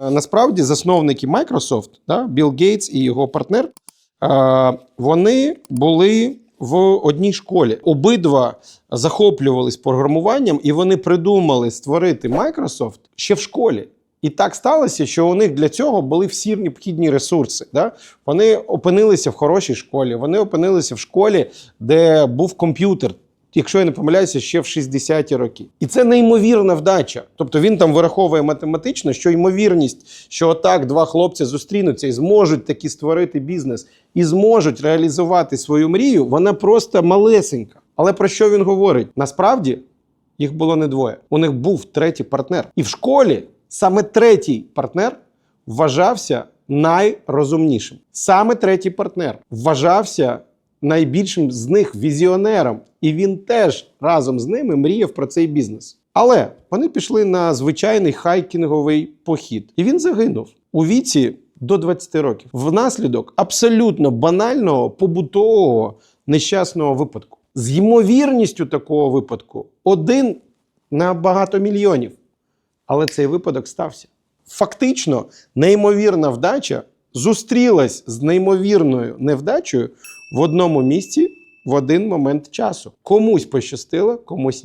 Е, Насправді засновники Microsoft, да, Білл Гейтс і його партнер, е, вони були в одній школі. Обидва захоплювались програмуванням, і вони придумали створити Microsoft ще в школі. І так сталося, що у них для цього були всі необхідні ресурси. Да? Вони опинилися в хорошій школі, вони опинилися в школі, де був комп'ютер. Якщо я не помиляюся, ще в 60-ті роки. І це неймовірна вдача. Тобто він там вираховує математично, що ймовірність, що отак два хлопці зустрінуться і зможуть таки створити бізнес, і зможуть реалізувати свою мрію, вона просто малесенька. Але про що він говорить? Насправді їх було не двоє. У них був третій партнер. І в школі саме третій партнер вважався найрозумнішим. Саме третій партнер вважався найбільшим з них візіонером. І він теж разом з ними мріяв про цей бізнес. Але вони пішли на звичайний хайкінговий похід, і він загинув у віці до 20 років внаслідок абсолютно банального побутового нещасного випадку. З ймовірністю такого випадку один на багато мільйонів. Але цей випадок стався. Фактично, неймовірна вдача зустрілась з неймовірною невдачею в одному місці в один момент часу. Комусь пощастило, комусь ні.